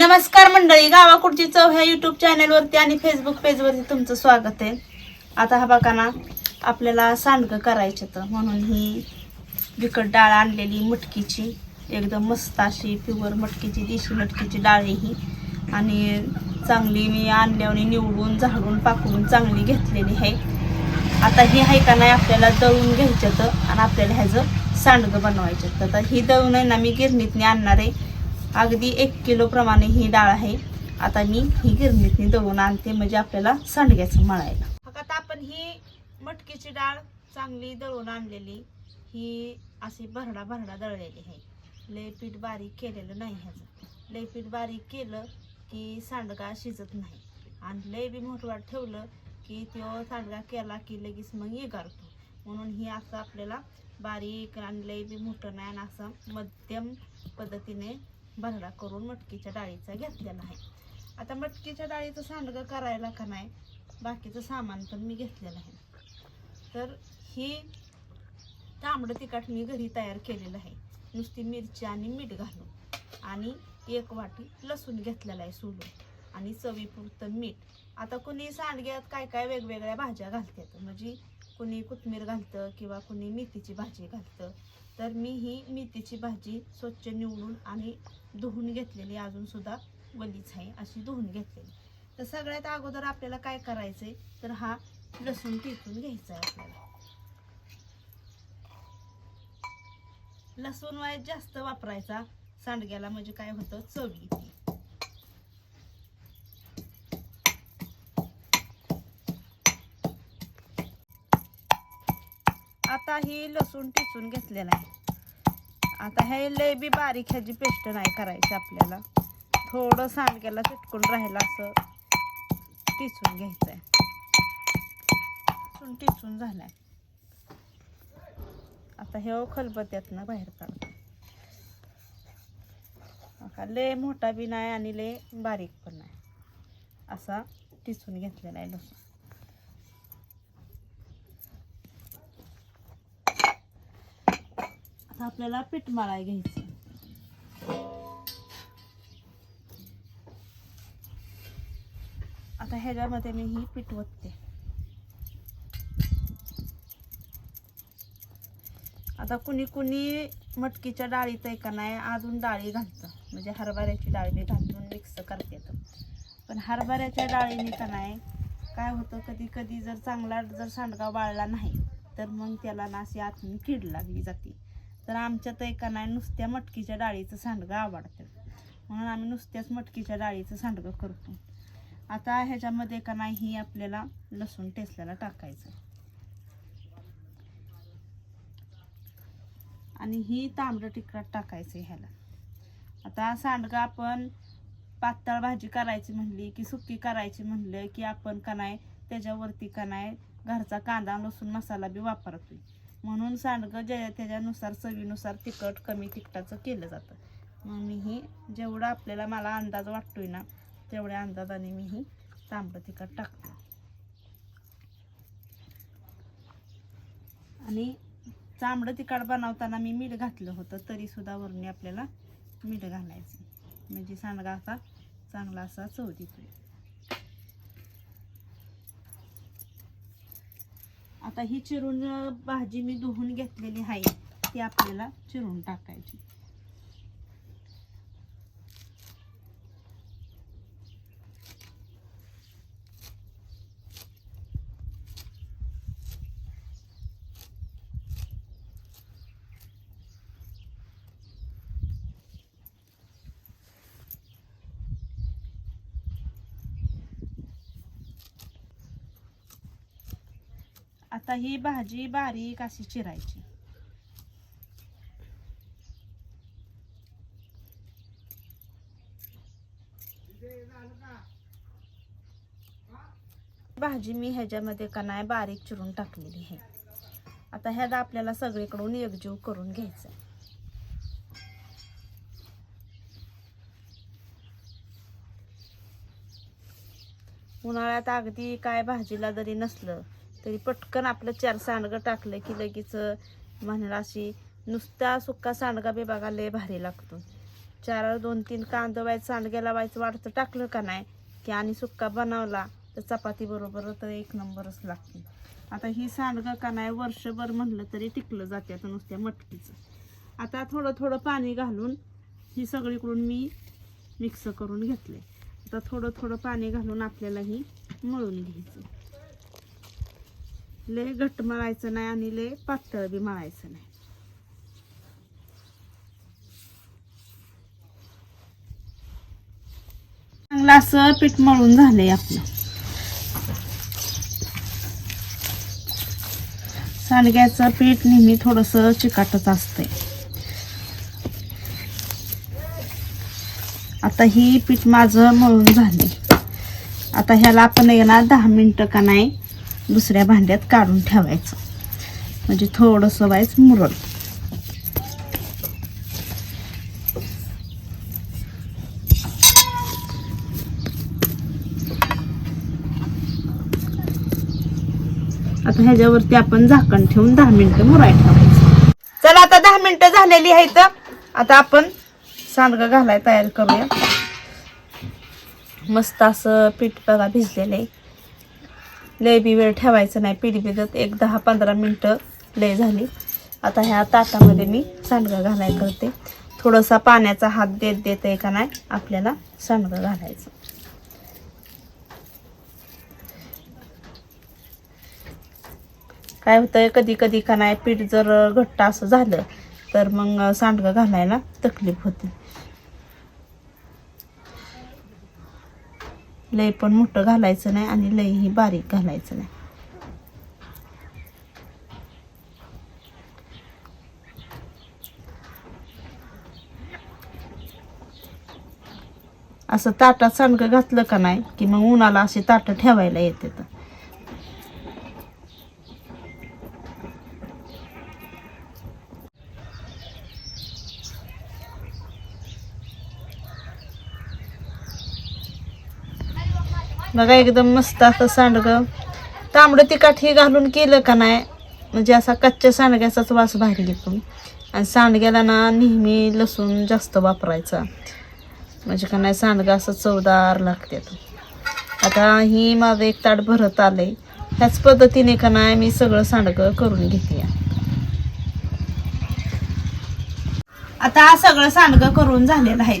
नमस्कार मंडळी गावाकुडची चव ह्या युट्यूब चॅनलवरती आणि फेसबुक पेजवरती तुमचं स्वागत आहे. आता हा बघाना आपल्याला सांडगं करायचं तर म्हणून ही बिकट डाळ आणलेली मटकीची. एकदम मस्त अशी प्युअर मटकीची देशी मटकीची डाळ आहे ही. आणि चांगली मी आणल्यावर निवडून झाडून पाकवून चांगली घेतलेली आहे. आता ही आहे का नाही आपल्याला दळून घ्यायचं तर आणि आपल्याला ह्याचं सांडगं बनवायचं तर ही दळून आहे ना मी गिरणीतनी आणणार आहे. अगदी एक किलो प्रमाणे ही डाळ आहे. आता मी ही गिरणीतनी दळून आणते म्हणजे आपल्याला सांडग्याचं मळायला आता आपण ही मटकीची डाळ चांगली दळून आणलेली. ही अशी भरडा भरडा दळलेली आहे. लय पीठ बारीक केलेलं नाही ह्याचं. लय पीठ बारीक केलं की सांडगा शिजत नाही. आणि लय बी मोठवाट ठेवलं की तो सांडगा केला की लगेच मग येगारतो म्हणून ही असं आपल्याला बारीक आणि लय बी मोठं नाही आणि असं मध्यम पद्धतीने भरडा करून मटकीच्या डाळीचा घेतलेला आहे. आता मटकीच्या डाळीचं सांडगं करायला का नाही बाकीचं सामान पण मी घेतलेलं आहे. तर ही तांबडं तिखट मी घरी तयार केलेलं आहे. नुसती मिरची आणि मीठ घालून आणि एक वाटी लसूण घेतलेला आहे सोलून आणि चवीपुरतं मीठ. आता कुणी सांडग्यात काय काय वेगवेगळ्या भाज्या घालतात? म्हणजे कुणी कोथमीर घालतं किंवा कुणी मेथीची भाजी घालतं तर मी ही मेथीची भाजी स्वच्छ निवडून आणि धुवून घेतलेली अजून सुद्धा वलीच आहे अशी धुवून घेतलेली. तर सगळ्यात अगोदर आपल्याला काय करायचंय तर हा लसूण टिकून घ्यायचा आहे आपल्याला. लसूण वाय जास्त वापरायचा सांडग्याला म्हणजे काय होतं चवी येते आता ही लसूण टिचून घेतलेला आहे. आता हे लय बी बारीक ह्याची पेस्ट नाही करायची आपल्याला. थोडं सांडग्याला चिटकून राहिलं असं टिचून घ्यायचं आहे लसूण टिचून झालाय. आता हे खलबत्यातनं बाहेर काढतो लय मोठा बी नाही आणि लय बारीक पण नाही. असा टिचून घेतलेला आहे लसूण. आता आपल्याला पीठ मळाय घ्यायचं आता ह्याच्यामध्ये मी ही पीठ ओतते. आता कुणी कुणी मटकीच्या डाळीत आहे का नाही अजून डाळी घालतं. म्हणजे हरभऱ्याची डाळी मी घालून मिक्स करते पण हरभऱ्याच्या डाळीने का नाही काय होतं कधी कधी जर चांगला जर सांडगा वाळला नाही तर मग त्याला ना अशी आतून कीड लागली जाते. तर आमच्यात एका नाही नुसत्या मटकीच्या डाळीचं सांडगं आवडतं. म्हणून आम्ही नुसत्याच मटकीच्या डाळीचं सांडगं करतो. आता ह्याच्यामध्ये का नाही ही आपल्याला लसूण टेसल्याला टाकायचं. आणि ही तांबडं तिखट टाकायचं ह्याला. आता सांडगं आपण पातळ भाजी करायची म्हणली की सुकी करायची म्हणलं की आपण का नाही त्याच्यावरती का नाही घरचा कांदा लसूण मसाला बी वापरतोय. म्हणून सांडगं ज्या त्याच्यानुसार चवीनुसार तिखट कमी तिखटाचं केलं जातं. मग मी ही जेवढा आपल्याला मला अंदाज वाटतोय ना तेवढ्या अंदाजाने मी ही तांबडं तिखट टाकतो. आणि तांबडं तिखट बनवताना मी मीठ घातलं होतं तरीसुद्धा वरणी आपल्याला मीठ घालायचं. म्हणजे सांडगा असा चांगला असा चव देतोय. आता ही चिरून भाजी मी धुवून घेतलेली आहे ती आपल्याला चिरून टाकायची. आता ही भाजी बारीक अशी चिरायची. भाजी मी ह्याच्यामध्ये का नाही बारीक चिरून टाकलेली आहे. आता ह्याला आपल्याला सगळीकडून एकजीव करून घ्यायचं आहे. उन्हाळ्यात अगदी काय भाजीला जरी नसलं तरी पटकन आपलं चार सांडगं टाकलं की लगेच म्हणाला अशी नुसता सुक्का सांडगा बी बघा लय भारी लागतो. चार दोन तीन कांदा व्हायचं सांडग्या लावायचं वाढतं टाकलं का नाही? की आणि सुक्का बनवला तर चपाती बरोबर तर एक नंबरच लागते. आता ही सांडगं का नाही वर्षभर म्हणलं तरी टिकलं जाते आता नुसत्या मटकीचं. आता थोडं थोडं पाणी घालून ही सगळीकडून मी मिक्स करून घेतले आता थोडं थोडं पाणी घालून आपल्याला ही मळून घ्यायचं. लय घट्ट मळायचं नाही आणि लय पातळ बी मळायचं नाही. चांगलं असं पीठ मळून झालंय आपलं. सांडग्याचं पीठ नेहमी थोडंसं चिकाटच असतंय. आता ही पीठ माझं मळून झाले. आता ह्याला आपण येणार ना दहा मिनटं का नाही? दुसऱ्या भांड्यात काढून ठेवायचं. म्हणजे थोडंसं वाईस मुरल. आता ह्याच्यावरती आपण झाकण ठेवून दहा मिनिटं मुराय ठेवायचं. चला आता दहा मिनिटं झालेली आहेत. आता आपण सांडगं घालाय तयार करूया. मस्त असं पीठ बघा भिजलेलं आहे. लय बी वेळ ठेवायचं नाही. पिढी भिजत एक दहा पंधरा मिनटं लय झाली. आता ह्या ताटामध्ये मी सांडगं घालाय करते. थोडासा पाण्याचा हात देत देत आहे का नाही आपल्याला सांडगं घालायचं. काय होतंय कधी कधी का नाही पीठ जर घट्ट असं झालं तर मग सांडगं घालायला तकलीफ होते. लय पण मोठं घालायचं नाही आणि लयही बारीक घालायचं नाही. असं ताटात सांडगं घातलं का नाही की मग उन्हाला असे ताटं ठेवायला येते तर बघा एकदम मस्त असं सांडगं. तांबडं तिखट हे घालून केलं का नाही? म्हणजे असा कच्च्या सांडग्याचाच वास बाहेर येतो. आणि सांडग्याला ना नेहमी लसूण जास्त वापरायचा. म्हणजे का नाही सांडगं असं चवदार लागते आता ही माझं एक ताट भरत आलंय. ह्याच पद्धतीने का नाही मी सगळं सांडगं करून घेते. आता सगळं सांडगं करून झालेलं आहे.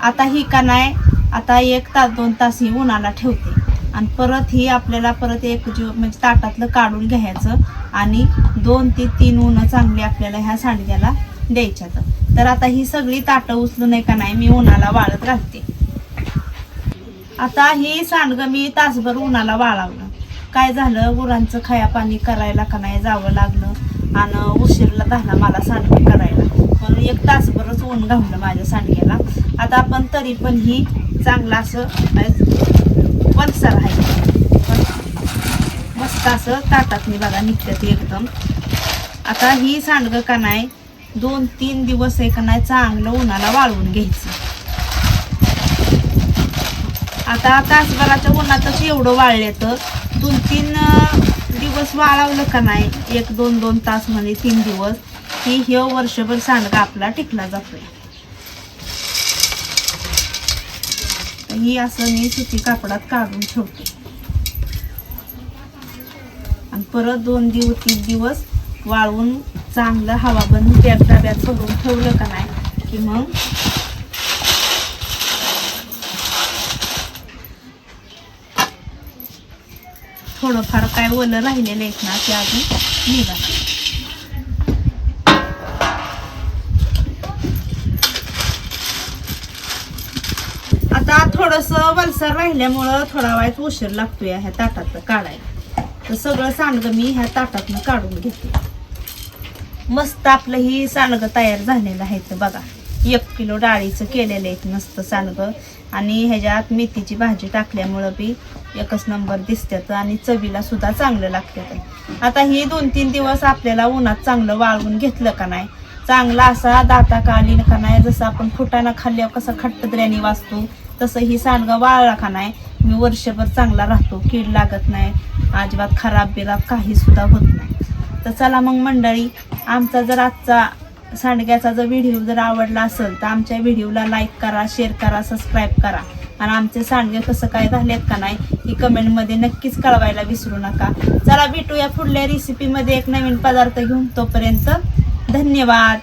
आता ही का नाही आता एक तास दोन तास ही उन्हाला ठेवते. आणि परत ही आपल्याला परत एक जीव म्हणजे ताटातलं काढून घ्यायचं आणि दोन ते तीन उन्हं चांगली आपल्याला ह्या सांडग्याला द्यायच्यात. तर आता ही सगळी ताटं उचलून आहे का नाही मी उन्हाला वाळत घालते. आता ही सांडगं मी तासभर उन्हाला वाळावलं. काय झालं? गुरांचं खाया पाणी करायला का नाही जावं लागलं? आणि उशीरला झाला मला सांडगं करायला. म्हणून एक तासभरच ऊन घाललं माझ्या सांडग्याला. आता आपण तरी पण ही चांगलं असं पलसर आहे. मस्त असं ताटात मी बघा निघतात एकदम. आता ही सांडगं का नाही दोन तीन दिवस आहे का नाही चांगलं उन्हाला वाळवून घ्यायचं. आता तासभराच्या उन्हातच एवढं वाळले तर दोन तीन दिवस वाळवलं का नाही? एक दोन दोन तास म्हणजे तीन दिवस. की हे वर्षभर सांडगा आपला टिकला जातोय. तर ही असं मी सुती कापडात काढून ठेवते. आणि परत दोन दिवस तीन दिवस वाळवून चांगलं हवा बंद त्या डब्यात करून ठेवलं का नाही की मग थोडंफार काय ओलं राहिलेलं आहेत ना ते अजून निघा आता थोडस वलसर राहिल्यामुळं थोडा वेळात उशीर लागतोय ह्या ताटातलं काढायला. तर सगळं सांडगं मी ह्या ताटातनं काढून घेते. मस्त आपलं ही सांडगं तयार झालेलं आहे तर बघा. एक किलो डाळीचं केलेलं आहे मस्त सांडगं. आणि ह्याच्यात मेथीची भाजी टाकल्यामुळं बी एकच नंबर दिसतात आणि चवीला सुद्धा चांगलं लागतात आता हे दोन तीन दिवस आपल्याला उन्हात चांगलं वाळवून घेतलं का नाही? चांगला असा दाता कालीन का नाही? जसं आपण फुटाणा खाल्ल्यावर कसा खट्टद्र्याने वाचतो तसं ही सांडगं वाळला का नाही? मी वर्षभर चांगला राहतो कीड लागत नाही. अजिबात खराब बिराब काही सुद्धा होत नाही. तर चला मग मंडळी आमचा जर आजचा सांडग्याचा जर व्हिडिओ जर आवडला असेल तर आमच्या व्हिडिओला लाईक करा शेअर करा सबस्क्राईब करा. आणि आमचे सांडगे कसं काय झालेत का नाही ही कमेंटमध्ये नक्कीच कळवायला विसरू नका. चला भेटूया पुढल्या रेसिपीमध्ये एक नवीन पदार्थ घेऊन. तोपर्यंत धन्यवाद.